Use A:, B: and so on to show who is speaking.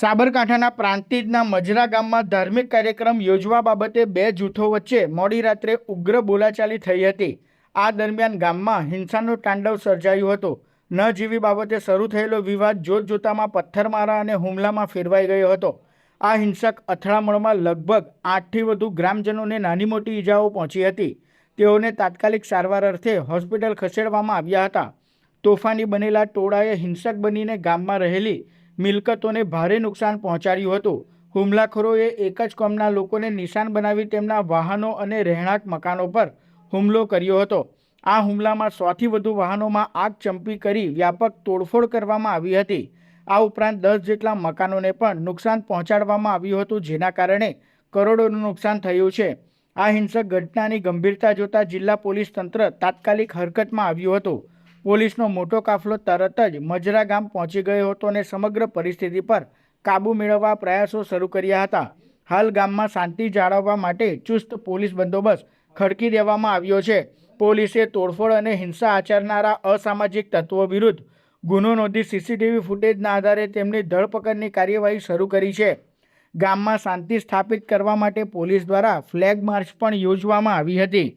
A: સાબરકાંઠાના પ્રાંતિજના મજરા ગામમાં ધાર્મિક કાર્યક્રમ યોજવા બાબતે બે જૂથો વચ્ચે મોડી રાત્રે ઉગ્ર બોલાચાલી થઈ હતી. આ દરમિયાન ગામમાં હિંસાનું તાંડવ સર્જાયું હતું. ન જીવી બાબતે શરૂ થયેલો વિવાદ જોત જોતામાં પથ્થરમારા અને હુમલામાં ફેરવાઈ ગયો હતો. આ હિંસક અથડામણમાં લગભગ આઠથી વધુ ગ્રામજનોને નાની મોટી ઈજાઓ પહોંચી હતી. તેઓને તાત્કાલિક સારવાર અર્થે હોસ્પિટલ ખસેડવામાં આવ્યા હતા. તોફાની બનેલા ટોળાએ હિંસક બનીને ગામમાં રહેલી મિલકતોને ભારે નુકસાન પહોંચાડ્યું હતું. હુમલાખોરોએ એક જ કોમના લોકોને નિશાન બનાવી તેમના વાહનો અને રહેણાંક મકાનો પર હુમલો કર્યો હતો. આ હુમલામાં સોથી વધુ વાહનોમાં આગ ચંપી કરી વ્યાપક તોડફોડ કરવામાં આવી હતી. આ ઉપરાંત દસ જેટલા મકાનોને પણ નુકસાન પહોંચાડવામાં આવ્યું હતું, જેના કારણે કરોડોનું નુકસાન થયું છે. આ હિંસક ઘટનાની ગંભીરતા જોતા જિલ્લા પોલીસ તંત્ર તાત્કાલિક હરકતમાં આવ્યું હતું. પોલીસનો મોટો કાફલો તરત જ મજરા ગામ પહોંચી ગયો હતો અને સમગ્ર પરિસ્થિતિ પર કાબૂ મેળવવા પ્રયાસો શરૂ કર્યા હતા. હાલ ગામમાં શાંતિ જાળવવા માટે ચુસ્ત પોલીસ બંદોબસ્ત ખડકી દેવામાં આવ્યો છે. પોલીસે તોડફોડ અને હિંસા આચરનારા અસામાજિક તત્વો વિરુદ્ધ ગુનો નોંધી સીસીટીવી ફૂટેજના આધારે તેમની ધરપકડની કાર્યવાહી શરૂ કરી છે. ગામમાં શાંતિ સ્થાપિત કરવા માટે પોલીસ દ્વારા ફ્લેગ માર્ચ પણ યોજવામાં આવી હતી.